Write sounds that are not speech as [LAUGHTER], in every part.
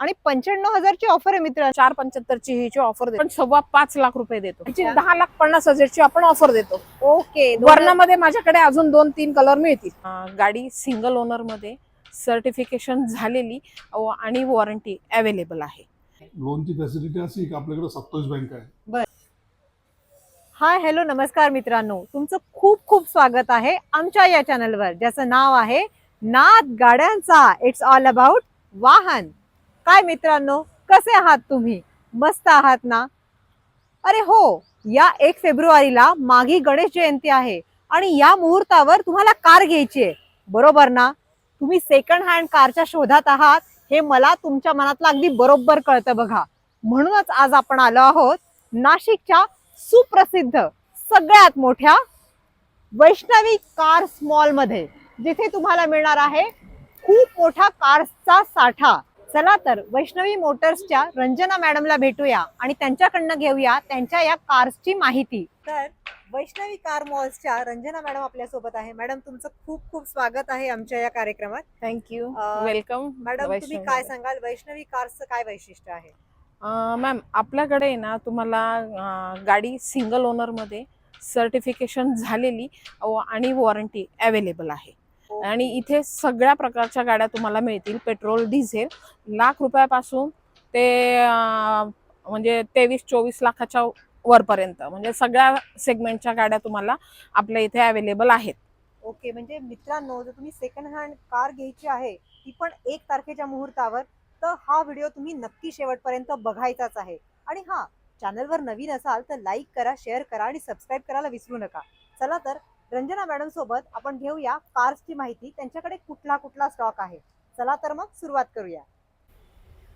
आणि पंच्याण्णव हजारची ऑफर आहे मित्र चार पंच्याहत्तरची हिची ऑफर देतो. पण सव्वा पाच लाख रुपये देतो. हिची अच्छा. दहा लाख पन्नास हजारची आपण ऑफर देतो. ओके वर्णामध्ये माझ्याकडे अजून दोन तीन कलर मिळतील. गाडी सिंगल ओनरमध्ये सर्टिफिकेशन झालेली आणि वॉरंटी अवेलेबल आहे. लोनची फॅसिलिटी अशी की आपल्याकडे सत्तावीस बँक आहे. हाय हॅलो नमस्कार मित्रांनो. तुमचं खूप खूप स्वागत आहे आमच्या या चॅनलवर ज्याचं नाव आहे नाद गाड्यांचा. इट्स ऑल अबाउट वाहन. काय मित्रांनो? कसे आहात तुम्ही? मस्त आहात ना? अरे हो या एक फेब्रुवारीला मागी गणेश जयंती आहे आणि या मुहूर्तावर तुम्हाला कार घ्यायची आहे. बरोबर ना? तुम्ही सेकंड हँड कारच्या शोधात आहात हे मला तुमच्या मनातलं अगदी बरोबर कळतं बघा. म्हणूनच आज आपण आलो आहोत नाशिकच्या सुप्रसिद्ध सगळ्यात मोठ्या वैष्णवी कार मॉलमध्ये जिथे तुम्हाला मिळणार आहे खूप मोठा कार्सचा साठा. चला तर वैष्णवी मोटर्सच्या रंजना मॅडमला भेटूया आणि त्यांच्याकडनं घेऊया त्यांच्या या कार्सची माहिती. तर वैष्णवी कार मॉल्सच्या रंजना मॅडम आपल्यासोबत आहे. मॅडम तुमचं खूप खूप स्वागत आहे आमच्या या कार्यक्रमात. थँक्यू अं, वेलकम मॅडम तुम्ही काय सांगाल? वैष्णवी कार्सचं काय वैशिष्ट्य आहे? मॅम आपल्याकडे आहे ना तुम्हाला अं, गाडी सिंगल ओनरमध्ये सर्टिफिकेशन झालेली आणि वॉरंटी अवेलेबल आहे. आणि इथे सगळ्या प्रकारच्या गाड्या तुम्हाला मिळतील. Petrol diesel. लाख रुपयापासून ते म्हणजे तेवीस चोवीस लाखाच्या वरपर्यंत. म्हणजे सगळ्या सेगमेंटच्या गाड्या तुम्हाला आपल्या इथे अवेलेबल आहेत. ओके म्हणजे मित्रांनो जर तुम्ही सेकंड हँड कार घ्यायची आहे ती पण एक तारखेच्या मुहूर्तावर तर हा व्हिडिओ तुम्ही नक्की शेवटपर्यंत बघायचाच आहे. आणि हा चॅनलवर नवीन असाल तर लाईक करा शेअर करा आणि सबस्क्राईब करायला विसरू नका. चला तर रंजना मॅडम सोबत आपण घेऊया कार्सची माहिती. त्यांच्याकडे कुठला कुठला स्टॉक आहे? चला तर मग सुरुवात करूया.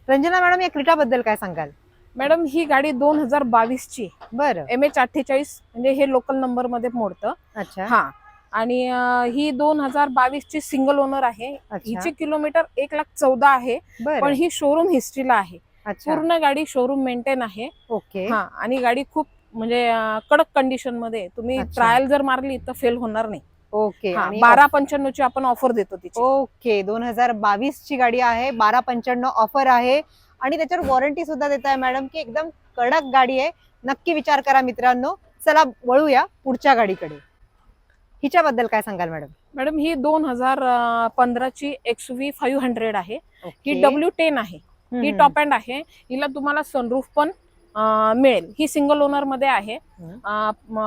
रंजना मॅडम या क्रीटाबद्दल काय सांगाल? मॅडम ही गाडी दोन हजार बावीसची. बरं. एम एच अठ्ठेचाळीस म्हणजे हे लोकल नंबरमध्ये मोडतं. अच्छा. हा. आणि अं, ही दोन हजार बावीस ची सिंगल ओनर आहे. अच्छा. हिचे किलोमीटर एक लाख चौदा आहे. पण बरं ही शोरूम हिस्ट्रीला आहे. अच्छा. पूर्ण गाडी शोरूम मेंटेन आहे. ओके. हा. आणि गाडी खूप म्हणजे अं, कडक कंडिशनमध्ये. तुम्ही अच्छा. ट्रायल जर मारली तर फेल होणार नाही. ओके हा, आणि बारा पंच्याण्णव ची आपण ऑफर देतो तिची. ओके दोन हजार बावीस ची गाडी आहे बारा पंच्याण्णव ऑफर आहे. आणि त्याच्यावर वॉरंटी सुद्धा देत आहे मॅडम की एकदम कडक गाडी आहे. नक्की विचार करा मित्रांनो. चला वळूया पुढच्या गाडीकडे. हिच्याबद्दल काय सांगाल मॅडम मॅडम ही दोन हजार पंधराची एक्स व्ही फाईव्ह हंड्रेड आहे. ही. डब्ल्यू टेन आहे. ही. टॉप अँड आहे. हिला तुम्हाला सनरूफ पण मिळेल. ही सिंगल ओनरमध्ये आहे.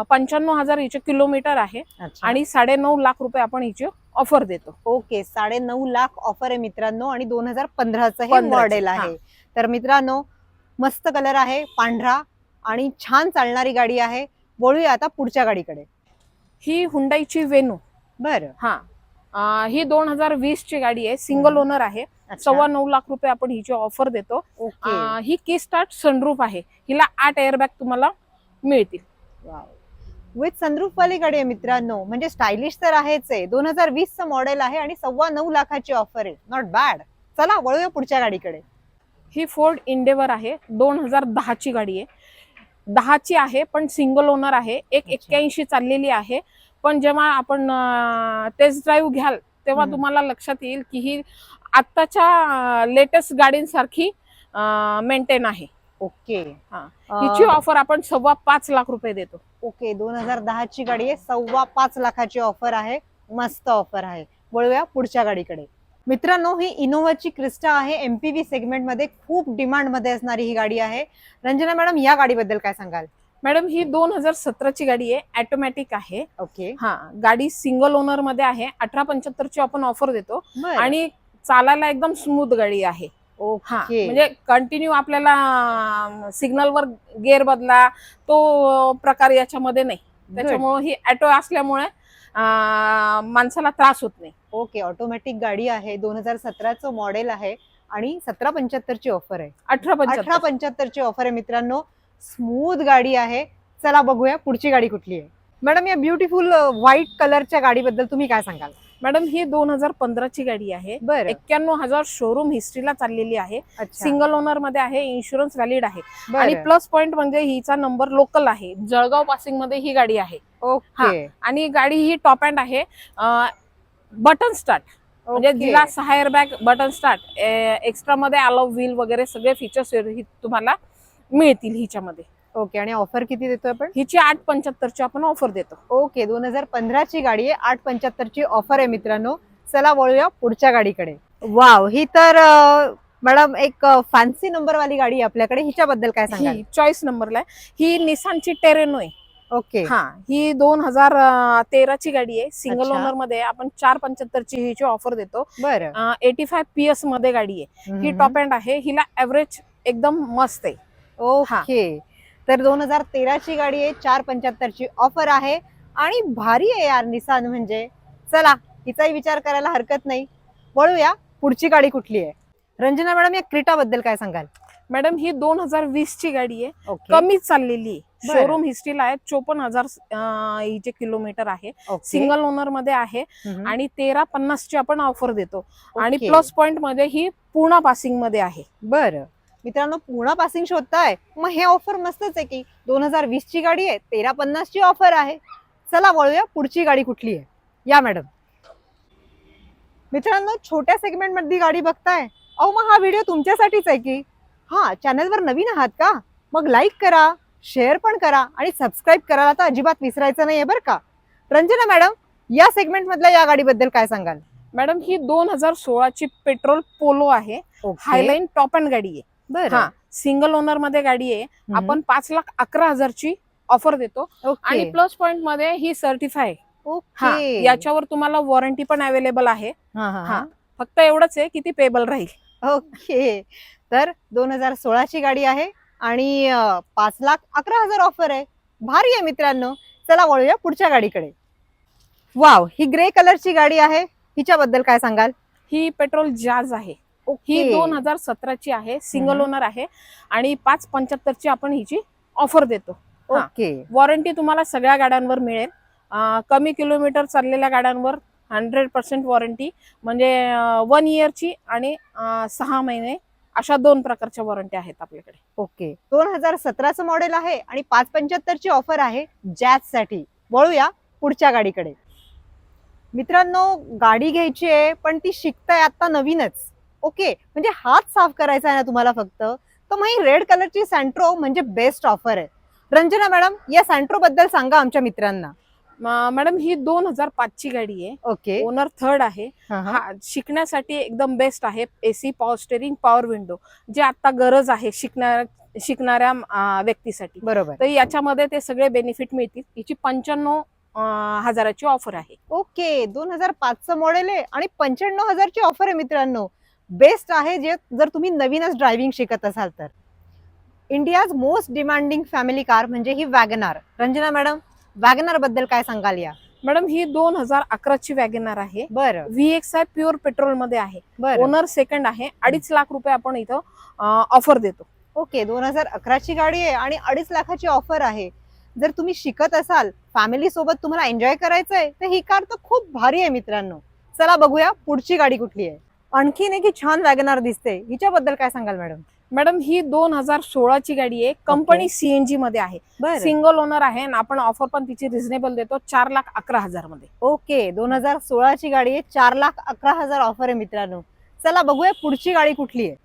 पंच्याण्णव हजार हिचे किलोमीटर आहे. आणि साडे नऊ लाख रुपये आपण हिची ऑफर देतो. ओके साडे नऊ लाख ऑफर आहे मित्रांनो आणि दोन हजार पंधराचं हे 15 चं, मॉडेल. आहे. तर मित्रांनो मस्त कलर आहे पांढरा आणि छान चालणारी गाडी आहे. वळूया आता पुढच्या गाडीकडे. ही हुंडाईची वेनू बरं. हा. ही दोन हजार वीस ची गाडी आहे. सिंगल. ओनर आहे. अच्छा. सव्वा नऊ लाख रुपये आपण हिची ऑफर देतो. ही की स्टार्ट सनरूफ आहे. हिला आठ एअरबॅग तुम्हाला मिळतील. विथ सनरूफ वाली गाडी आहे मित्रांनो. म्हणजे स्टायलिश तर आहेच आहे. दोन हजार वीस चं मॉडेल आहे आणि सव्वा नऊ लाखाची ऑफर आहे. नॉट बॅड चला वळूया पुढच्या गाडीकडे. ही फोर्ड इंडेवर आहे. दोन हजार दहाची गाडी आहे. दहाची आहे पण सिंगल ओनर आहे. एक. एक्क्याऐंशी चाललेली आहे. पण जेव्हा आपण टेस्ट ड्राईव्ह घ्याल तेव्हा. तुम्हाला लक्षात येईल की ही आत्ताच्या लेटेस्ट गाडींसारखी मेंटेन आहे. ओके. हा. हिची ऑफर आपण सव्वा पाच लाख रुपये देतो. ओके दोन हजार दहाची गाडी आहे सव्वा पाच लाखाची ऑफर आहे मस्त ऑफर आहे. वळूया पुढच्या गाडीकडे. मित्रांनो ही इनोवाची क्रिस्टा आहे एमपीव्ही सेगमेंटमध्ये खूप डिमांडमध्ये असणारी ही गाडी आहे. रंजना मॅडम या गाडीबद्दल काय सांगाल? मॅडम ही दोन हजार सतराची गाडी आहे ऑटोमॅटिक आहे. ओके. हा गाडी सिंगल ओनरमध्ये आहे. अठरा पंच्याहत्तर ची आपण ऑफर देतो. बरं. आणि चालायला एकदम स्मूथ गाडी आहे. हा ओके. म्हणजे कंटिन्यू आपल्याला सिग्नल वर गेअर बदला तो प्रकार याच्यामध्ये नाही. Good. त्याच्यामुळे ही ऑटो असल्यामुळे अं, माणसाला त्रास होत नाही. ओके ऑटोमॅटिक गाडी आहे. दोन हजार सतराचं मॉडेल आहे. आणि सतरा पंच्याहत्तर ची ऑफर आहे. अठरा अठरा पंच्याहत्तर. पंच्याहत्तर ची ऑफर आहे मित्रांनो. स्मूथ गाडी आहे. चला बघूया पुढची गाडी कुठली आहे. मॅडम या ब्युटिफुल व्हाईट कलरच्या गाडीबद्दल तुम्ही काय सांगाल? मॅडम ही दोन हजार पंधराची गाडी आहे. बरं. एक्क्याण्णव हजार शोरूम हिस्ट्रीला चाललेली आहे. सिंगल ओनरमध्ये आहे इन्शुरन्स व्हॅलिड आहे. आणि प्लस पॉइंट म्हणजे हिचा नंबर लोकल आहे. जळगाव पासिंगमध्ये ही गाडी आहे. ओके. आणि गाडी ही टॉप अँड आहे. बटन स्टार्ट म्हणजे. जिला सहा एअरबॅग बटन स्टार्ट एक्स्ट्रा मध्ये अलाव व्हील वगैरे सगळे फीचर्स तुम्हाला. मिळतील हिच्यामध्ये. ओके आणि ऑफर किती देतोय आपण? हिची आठ पंच्याहत्तरची आपण ऑफर देतो. ओके दोन हजार पंधराची गाडी आहे आठ पंच्याहत्तरची ऑफर आहे मित्रांनो. चला वळूया पुढच्या गाडीकडे. वाव ही तर मॅडम एक फॅन्सी नंबर वाली गाडी आहे आपल्याकडे. हिच्याबद्दल काय सांगाल? ही चॉईस नंबरला आहे. ही निसानची टेरेनो आहे. ओके. हा ही दोन हजार तेराची गाडी आहे. सिंगल. ओनरमध्ये आपण चार पंच्याहत्तरची हिची ऑफर देतो. बरं. एटी फाय पी एसमध्ये गाडी आहे. ही. टॉप अँड आहे. हिला ऍव्हरेज एकदम मस्त आहे. ओके. तर दोन हजार तेराची गाडी आहे चार पंच्याहत्तरची ऑफर आहे आणि भारी आहे यार निसान म्हणजे. चला हिचाही विचार करायला हरकत नाही. वळूया पुढची गाडी कुठली आहे? रंजना मॅडम या क्रीटा बद्दल काय सांगाल? मॅडम ही दोन हजार वीस ची गाडी आहे. ओके. कमी चाललेली आहे. शोरूम हिस्ट्रीला आहे. चोपन्न हजार हिचे किलोमीटर आहे. ओके. सिंगल ओनरमध्ये आहे. आणि तेरा पन्नास ची आपण ऑफर देतो. आणि ओके. प्लस पॉइंटमध्ये ही पूर्ण पासिंगमध्ये आहे. बरं. मित्रांनो पुणा पासिंग शोधताय मग हे ऑफर मस्तच आहे की दोन हजार वीस ची गाडी आहे तेरा पन्नास ची ऑफर आहे. चला वळूया पुढची गाडी कुठली आहे? या मॅडम मित्रांनो छोट्या सेगमेंटमध्ये गाडी बघताय. अहो मग हा व्हिडिओ तुमच्यासाठीच आहे की? हा चॅनलवर नवीन आहात का? मग लाईक करा शेअर पण करा आणि सबस्क्राईब करायला तर अजिबात विसरायचं नाहीये बरं का? रंजना मॅडम या सेगमेंट मधल्या या गाडीबद्दल काय सांगाल? मॅडम ही दोन हजार सोळाची पेट्रोल पोलो आहे. हायलाईन टॉप अँड गाडी आहे. बरं. हा सिंगल ओनरमध्ये गाडी आहे. हम्म. आपण पाच लाख अकरा हजारची ऑफर देतो. ओके. आणि प्लस पॉइंटमध्ये ही सर्टिफाय हा ओके. याच्यावर तुम्हाला वॉरंटी पण अवेलेबल आहे. हा हा हा. फक्त एवढंच आहे की ती पेबल राहील. ओके. तर दोन हजार सोळाची गाडी आहे आणि अं, पाच लाख अकरा हजार ऑफर आहे. भारी आहे मित्रांनो. चला वळूया पुढच्या गाडीकडे. वाव ही ग्रे कलरची गाडी आहे. हिच्याबद्दल काय सांगाल? ही पेट्रोल जाज आहे. ही. दोन हजार सतराची आहे सिंगल. ओनर आहे आणि पाच पंच्याहत्तरची आपण हिची ऑफर देतो. ओके. वॉरंटी तुम्हाला सगळ्या गाड्यांवर मिळेल. कमी किलोमीटर चाललेल्या गाड्यांवर हंड्रेड पर्सेंट वॉरंटी म्हणजे वन इयरची आणि सहा महिने अशा दोन प्रकारच्या वॉरंटी आहेत आपल्याकडे. ओके. दोन हजार सतराचं मॉडेल आहे आणि पाच पंच्याहत्तरची ऑफर आहे जॅजसाठी वळूया पुढच्या गाडीकडे. मित्रांनो गाडी घ्यायची आहे पण ती शिकताय आता नवीनच. ओके म्हणजे हात साफ करायचा आहे ना तुम्हाला फक्त तर मग ही रेड कलरची सँट्रो म्हणजे बेस्ट ऑफर आहे. रंजना मॅडम या सँट्रो बद्दल सांगा आमच्या मित्रांना. मॅडम ही दोन हजार पाचची गाडी आहे. ओके. ओनर थर्ड आहे. हा, शिकण्यासाठी एकदम बेस्ट आहे. AC power steering power window जे आता गरज आहे शिकणाऱ्या व्यक्तीसाठी. बरोबर. तर याच्यामध्ये ते सगळे बेनिफिट मिळतील. हिची पंच्याण्णव हजाराची ऑफर आहे. ओके दोन हजार पाचचं मॉडेल आहे आणि पंच्याण्णव हजारची ऑफर आहे मित्रांनो. बेस्ट आहे जे जर तुम्ही नवीनच ड्रायव्हिंग शिकत असाल तर. India's most demanding family car म्हणजे ही वॅगनार. रंजना मॅडम वॅगनारबद्दल काय सांगाल या? मॅडम ही दोन हजार अकराची वॅगनार आहे. बरं. व्ही एक्स आय प्युअर पेट्रोलमध्ये आहे. बरं. ओनर सेकंड आहे. अडीच लाख रुपये आपण इथं ऑफर देतो. ओके दोन हजार अकराची गाडी आहे आणि अडीच लाखाची ऑफर आहे. जर तुम्ही शिकत असाल फॅमिली सोबत तुम्हाला एन्जॉय करायचं आहे तर ही कार तर खूप भारी आहे मित्रांनो. चला बघूया पुढची गाडी कुठली आहे. आणखीन एक ही छान वॅगनार दिसते. हिच्याबद्दल काय सांगाल मॅडम? मॅडम ही दोन हजार सोळाची गाडी आहे. कंपनी सीएनजी मध्ये आहे. सिंगल ओनर आहे आणि आपण ऑफर पण तिची रिझनेबल देतो चार लाख अकरा हजारमध्ये. ओके दोन हजार सोळाची गाडी आहे. चार लाख अकरा हजार ऑफर आहे मित्रांनो. चला बघूया पुढची गाडी कुठली आहे.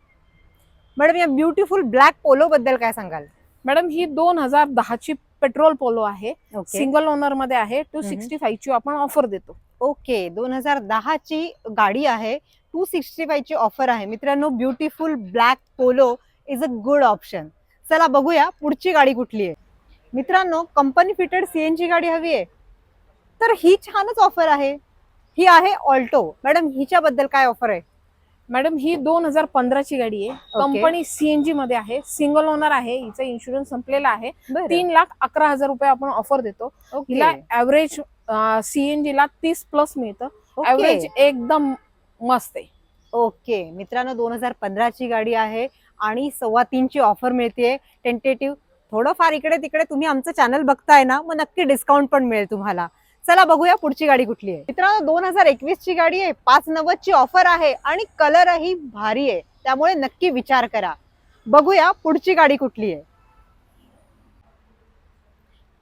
मॅडम या ब्युटिफुल ब्लॅक पोलो बद्दल काय सांगाल? मॅडम ही दोन हजार दहाची पेट्रोल पोलो आहे. सिंगल ओनरमध्ये आहे. टू. सिक्स्टी फाईव्ह ची आपण ऑफर देतो. ओके दोन हजार दहाची गाडी आहे. टू सिक्स्टी फाईव्हची ऑफर आहे. मित्रांनो beautiful black Polo is a good option चला बघूया पुढची गाडी कुठली आहे. मित्रांनो कंपनी फिटेड सीएनजी गाडी हवी आहे. तर ही छानच ऑफर आहे. ही आहे ऑल्टो मॅडम हिच्याबद्दल काय ऑफर आहे? मॅडम ही दोन हजार पंधराची गाडी आहे. कंपनी सीएनजी मध्ये आहे. सिंगल ओनर आहे. हिचा इन्शुरन्स संपलेला आहे. तीन लाख अकरा हजार रुपये आपण ऑफर देतो. हिला ऍव्हरेज सीएनजी ला तीस प्लस मिळतं. ऍव्हरेज एकदम मस्त आहे. ओके. मित्रांनो दोन हजार पंधराची गाडी आहे आणि सव्वा तीनची ऑफर मिळते टेंटेटिव्ह थोडंफार इकडे तिकडे तुम्ही आमचं चॅनल बघताय ना मग नक्की डिस्काउंट पण मिळेल तुम्हाला. चला बघूया पुढची गाडी कुठली आहे. मित्रांनो दोन हजार एकवीस ची गाडी आहे. पाच नव्वद ची ऑफर आहे आणि कलरही भारी आहे. त्यामुळे नक्की विचार करा. बघूया पुढची गाडी कुठली आहे.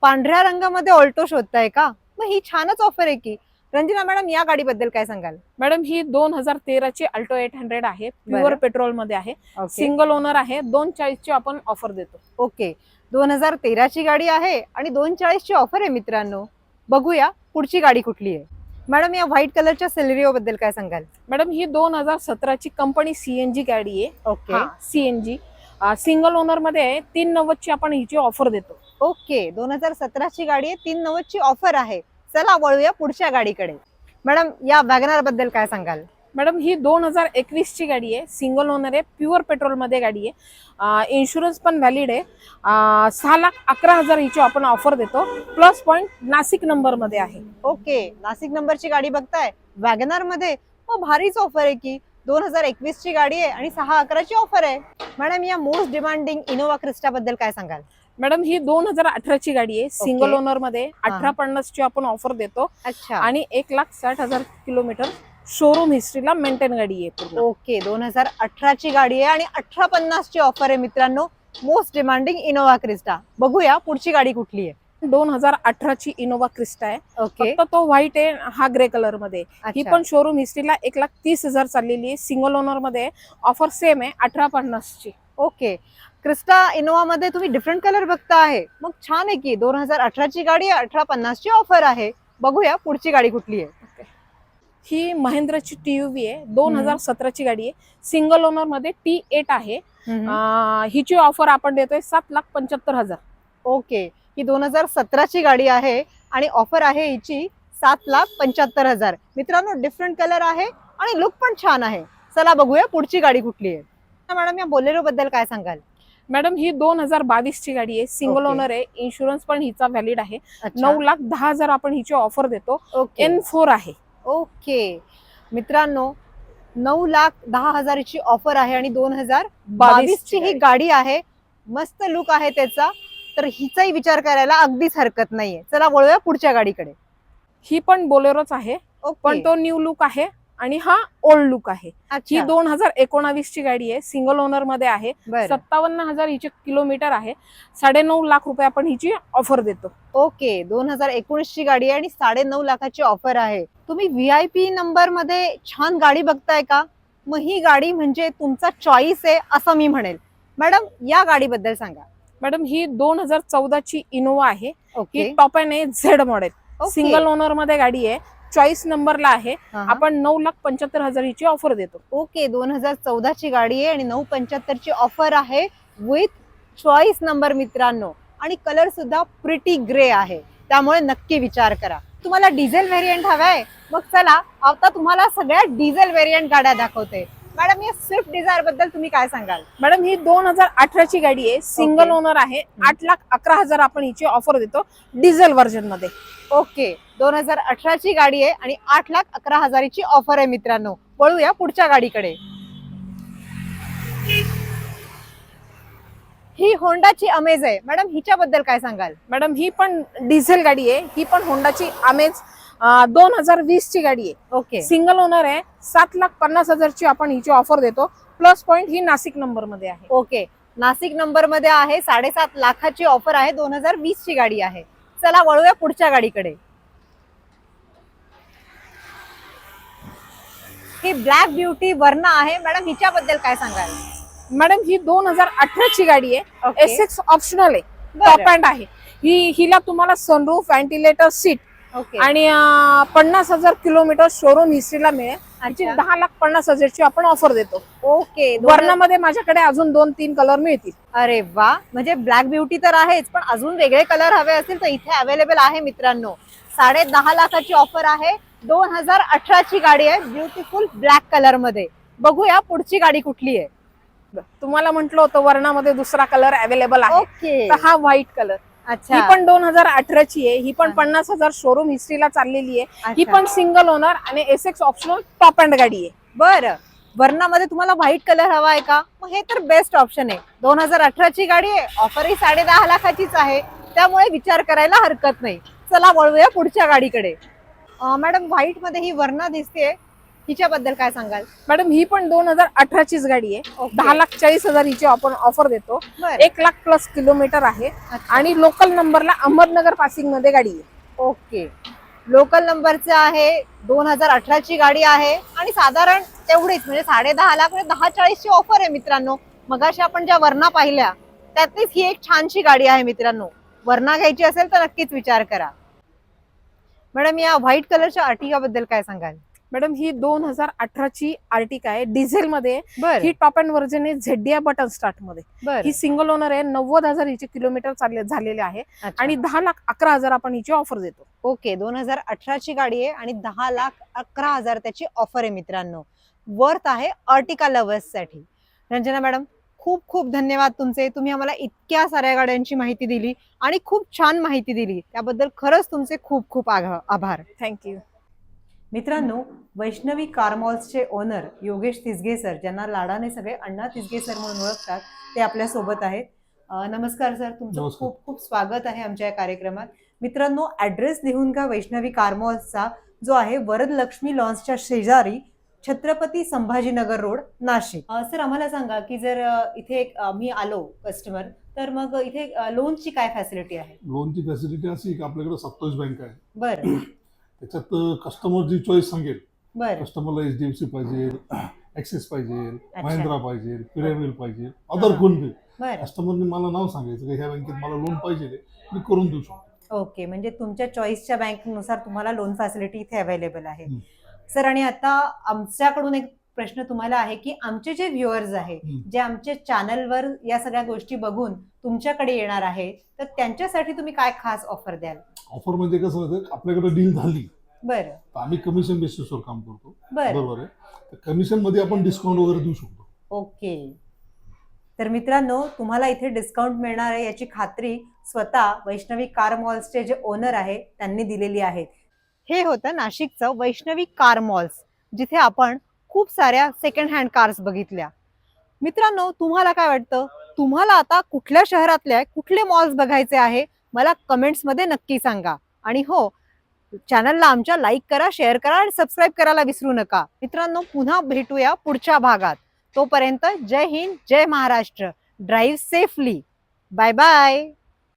पांढऱ्या रंगामध्ये ऑल्टो शोधताय का? मग ही छानच ऑफर आहे की. रंजना मॅडम या गाडीबद्दल काय सांगाल? मॅडम ही दोन हजार तेराची अल्टो एट हंड्रेड आहे. प्युअर. पेट्रोलमध्ये आहे. सिंगल ओनर आहे. दोन चाळीसची आपण ऑफर देतो. ओके. दोन हजार तेराची गाडी आहे आणि दोन चाळीसची ऑफर आहे मित्रांनो. बघूया पुढची गाडी कुठली आहे. मॅडम या व्हाईट कलरच्या सेलेरिओ बद्दल काय सांगाल? मॅडम ही दोन हजार सतराची कंपनी सीएनजी गाडी आहे. ओके. सीएनजी सिंगल ओनरमध्ये आहे. तीन नव्वदची आपण हिची ऑफर देतो. ओके. दोन हजार सतराची गाडी आहे. तीन नव्वदची ऑफर आहे. चला वळूया पुढच्या गाडीकडे. मॅडम या वॅगनारबद्दल काय सांगाल? मॅडम ही दोन हजार एकवीस ची गाडी आहे. सिंगल ओनर आहे प्युअर पेट्रोलमध्ये गाडी आहे. इन्शुरन्स पण व्हॅलिड आहे. सहा लाख अकरा हजार हिची आपण ऑफर देतो. प्लस पॉईंट नाशिक नंबरमध्ये आहे. ओके नाशिक नंबरची गाडी बघताय. वॅगनारमध्ये मग भारीच ऑफर आहे की. दोन हजार एकवीस ची गाडी आहे आणि सहा अकराची ऑफर आहे. मॅडम या मोस्ट डिमांडिंग इनोवा क्रिस्टा बद्दल काय सांगाल? मॅडम ही दोन हजार अठराची गाडी आहे. Single Okay. ओनरमध्ये अठरा पन्नास ची आपण ऑफर देतो. अच्छा. आणि एक लाख साठ हजार किलोमीटर शोरूम हिस्ट्रीला मेंटेन गाडी आहे ओके दोन हजार अठराची गाडी आहे आणि अठरा पन्नास ची ऑफर आहे मित्रांनो. मोस्ट डिमांडिंग इनोवा क्रिस्टा बघूया पुढची गाडी कुठली आहे. दोन हजार अठराची इनोवा क्रिस्टा आहे. ओके. फक्त तो व्हाईट आहे हा ग्रे कलरमध्ये. ही. पण शोरूम हिस्ट्रीला एक लाख तीस हजार चाललेली आहे. सिंगल ओनरमध्ये ऑफर सेम आहे अठरा पन्नास ची. ओके. क्रिस्टा इनोवा मध्ये तुम्ही डिफरंट कलर बघता आहे. मग छान आहे की दोन हजार अठराची गाडी अठरा पन्नास ची ऑफर आहे. बघूया पुढची गाडी कुठली आहे. ही महिंद्राची टीयूव्ही आहे दोन हजार सतराची गाडी आहे. सिंगल ओनरमध्ये टी एट आहे. अं, हिची ऑफर आपण देतोय सात लाख पंच्याहत्तर हजार. ओके ही दोन हजार सतराची गाडी आहे आणि ऑफर आहे हिची सात लाख पंच्याहत्तर हजार. मित्रांनो डिफरंट कलर आहे आणि लुक पण छान आहे. चला बघूया पुढची गाडी कुठली आहे. मॅडम या बोलेरो बद्दल काय सांगाल? मॅडम ही दोन हजार बावीस ची गाडी आहे. सिंगल. ओनर आहे. इन्शुरन्स पण हिचा व्हॅलिड आहे. नऊ लाख दहा हजार आपण हिची ऑफर देतो. एन फोर आहे. ओके. मित्रांनो नऊ लाख दहा हजारची ऑफर आहे आणि दोन हजार बावीस ची ही गाडी. आहे. मस्त लुक आहे त्याचा. तर हिचाही विचार करायला अगदीच हरकत नाहीये. चला वळूया पुढच्या गाडीकडे. ही पण बोलेरोच आहे. पण तो न्यू लुक आहे. आणि हा ओल्ड लुक आहे. ही दोन हजार एकोणावीस ची गाडी आहे सिंगल ओनरमध्ये आहे. सत्तावन्न हजार हिचे किलोमीटर आहे. साडेनऊ लाख रुपये आपण हिची ऑफर देतो. ओके दोन हजार एकोणीस ची गाडी आहे आणि साडे नऊ लाखाची ऑफर आहे. तुम्ही व्ही आय पी नंबरमध्ये छान गाडी बघताय का? मग ही गाडी म्हणजे तुमचा चॉईस आहे असं मी म्हणेल. मॅडम या गाडीबद्दल सांगा. मॅडम ही दोन हजार चौदाची इनोवा आहे. ही टॉप अँड आहे झेड मॉडेल. सिंगल ओनरमध्ये गाडी आहे. चॉईस नंबरला आहे. आपण नऊ लाख पंच्याहत्तर हजार हिची ऑफर देतो. ओके दोन हजार चौदा ची गाडी आहे आणि नऊ पंच्याहत्तर ची ऑफर आहे विथ चॉईस नंबर मित्रांनो. आणि कलर सुद्धा प्रिटी ग्रे आहे. त्यामुळे नक्की विचार करा. तुम्हाला डिझेल व्हेरियंट हवाय? मग चला आता तुम्हाला सगळ्या डिझेल व्हेरियंट गाड्या दाखवते. मॅडम या स्विफ्ट डिझायरबद्दल तुम्ही काय सांगाल? मॅडम ही दोन हजार अठराची गाडी आहे सिंगल. ओनर आहे. आठ लाख अकरा हजार आपण हिची ऑफर देतो डिझेल व्हर्जनमध्ये. ओके. दोन हजार अठराची गाडी आहे आणि आठ लाख अकरा हजाराची ऑफर आहे मित्रांनो. वळूया पुढच्या गाडीकडे. ही होंडाची अमेज आहे. मॅडम हिच्याबद्दल काय सांगाल? मॅडम ही पण डिझेल गाडी आहे. ही पण होंडाची आमेज दोन हजार वीस ची गाडी आहे. ओके. सिंगल ओनर आहे. सात लाख पन्नास हजारची आपण हिची ऑफर देतो. प्लस पॉईंट ही नाशिक नंबरमध्ये आहे. ओके. नाशिक नंबरमध्ये आहे. साडेसात लाखाची ऑफर आहे. दोन हजार वीस ची गाडी आहे. चला वळूया पुढच्या गाडीकडे. ही ब्लॅक ब्युटी वर्ना आहे. मॅडम हिच्याबद्दल काय सांगाल? मॅडम ही दोन हजार अठराची गाडी आहे. एस एक्स ऑप्शनल आहे. टॉप अँड आहे. ही हिला तुम्हाला सनरूफ व्हेंटिलेटर सीट आणि पन्नास हजार किलोमीटर शोरूम हिस्ट्रीला मिळेल. हिची अच्छा. दहा लाख पन्नास हजारची आपण ऑफर देतो. ओके वर्णामध्ये माझ्याकडे अजून दोन तीन कलर मिळतील. अरे वा. म्हणजे ब्लॅक ब्युटी तर आहेच पण अजून वेगळे कलर हवे असतील तर इथे अवेलेबल आहे मित्रांनो. साडे दहा लाखाची ऑफर आहे. दोन हजार अठराची गाडी आहे ब्युटिफुल ब्लॅक कलरमध्ये. बघूया पुढची गाडी कुठली आहे. तुम्हाला म्हटलं होतं वर्णामध्ये दुसरा कलर अवेलेबल आहे. हा व्हाईट कलर ही पण दोन हजार अठराची आहे ही पण हा. पन्नास हजार शोरूम हिस्ट्रीला चाललेली आहे. ही. पण सिंगल ओनर आणि S X optional top end गाडी आहे. बरं. वर्णामध्ये तुम्हाला व्हाईट कलर हवा आहे का? मग हे तर बेस्ट ऑप्शन आहे. दोन हजार अठराची गाडी आहे. ऑफरही साडे दहा लाखाचीच आहे. त्यामुळे विचार करायला हरकत नाही. चला वळूया पुढच्या गाडीकडे. मॅडम व्हाईटमध्ये ही वर्णा दिसते हिच्याबद्दल काय सांगाल? मॅडम ही पण दोन हजार अठराचीच गाडी आहे. दहा लाख चाळीस हजार हिची आपण ऑफर देतो. एक लाख प्लस किलोमीटर आहे. आणि लोकल नंबरला अहमदनगर पासिंगमध्ये गाडी आहे. ओके. लोकल नंबरचे आहे दोन हजार अठराची गाडी आहे. आणि साधारण तेवढीच म्हणजे साडे दहा लाख म्हणजे दहा चाळीसची ऑफर आहे मित्रांनो. मगाशी आपण ज्या वर्णा पाहिल्या त्यातलीच ही एक छानशी गाडी आहे मित्रांनो. वर्णा घ्यायची असेल तर नक्कीच विचार करा. मॅडम या व्हाईट कलरच्या अर्टिगा बद्दल काय सांगाल? मॅडम ही दोन हजार अठराची आर्टिका आहे. डिझेल मध्ये बर. ही टॉप अँड व्हर्जन आहे झेडिया बटन स्टार्टमध्ये ही सिंगल ओनर आहे. नव्वद हजार हिचे किलोमीटर चालले झालेले आहे. आणि दहा लाख अकरा हजार आपण हिची ऑफर देतो. ओके दोन हजार अठराची गाडी आहे आणि दहा लाख अकरा हजार त्याची ऑफर आहे मित्रांनो. वर्थ आहे अर्टिका लवर्ससाठी. रंजना मॅडम खूप खूप धन्यवाद तुमचे. तुम्ही आम्हाला इतक्या साऱ्या गाड्यांची माहिती दिली आणि खूप छान माहिती दिली. त्याबद्दल खरंच तुमचे खूप खूप आभार. थँक्यू मित्रांनो वैष्णवी कार मॉल्सचे ओनर योगेश तिसगे सर ज्यांना लाडाने सगळे अण्णा तिसगे सर म्हणून ओळखतात ते आपल्यासोबत आहेत. नमस्कार सर तुमचं. खूप खूप स्वागत आहे आमच्या या कार्यक्रमात. मित्रांनो ऍड्रेस लिहून का वैष्णवी कार मॉल्सचा जो आहे वरदलक्ष्मी लॉन्सच्या शेजारी छत्रपती संभाजीनगर रोड नाशिक. सर आम्हाला सांगा की जर इथे आम्ही आलो कस्टमर तर मग इथे लोनची काय फॅसिलिटी आहे? लोनची फॅसिलिटी अशी आपल्याकडे सत्तावीस बँक आहे बरं. त्याच्यात कस्टमर जी चॉईस सांगेल बरं. कस्टमरला एच डी एफ सी पाहिजे [CLEARS THROAT] ऍक्सिस पाहिजे महिंद्रा पाहिजे पिरामिल पाहिजे अदर. कोणते बरं. कस्टमरने मला नाव सांगायचं की ह्या बँकेत मला लोन पाहिजे मी करून देऊ शकतो. ओके म्हणजे तुमच्या चॉईसच्या बँकनुसार तुम्हाला लोन फॅसिलिटी इथे अवेलेबल आहे. सर आणि आता आमच्याकडून एक प्रश्न तुम्हाला आहे की आमचे जे व्ह्युअर्स आहेत हं. जे आमच्या चॅनलवर या सगळ्या गोष्टी बघून तुमच्याकडे येणार आहेत तर त्यांच्यासाठी तुम्ही काय खास ऑफर द्याल? ऑफर म्हणजे कसं होतं आपल्याकडे डील झाली. बरं. आम्ही कमिशन बेसिसवर काम करतो. बरं. बरोबर आहे. तर कमिशनमध्ये आपण डिस्काउंट वगैरे देऊ शकतो. ओके. तर मित्रांनो तुम्हाला इथे डिस्काउंट मिळणार आहे याची खात्री स्वतः वैष्णवी कार मॉल्सचे जे ओनर आहे त्यांनी दिलेली आहे. हे होतं नाशिकचं वैष्णवी कार मॉल्स जिथे आपण खूप साऱ्या सेकंड हँड कार्स बघितल्या. मित्रांनो तुम्हाला काय वाटतं? तुम्हाला आता कुठल्या शहरातल्या कुठले मॉल्स बघायचे आहे? मला कमेंट्समध्ये नक्की सांगा. आणि हो चॅनलला आमच्या लाईक करा शेअर करा आणि सबस्क्राईब करायला विसरू नका. मित्रांनो पुन्हा भेटूया पुढच्या भागात. तोपर्यंत जय हिंद जय Maharashtra. Drive safely bye bye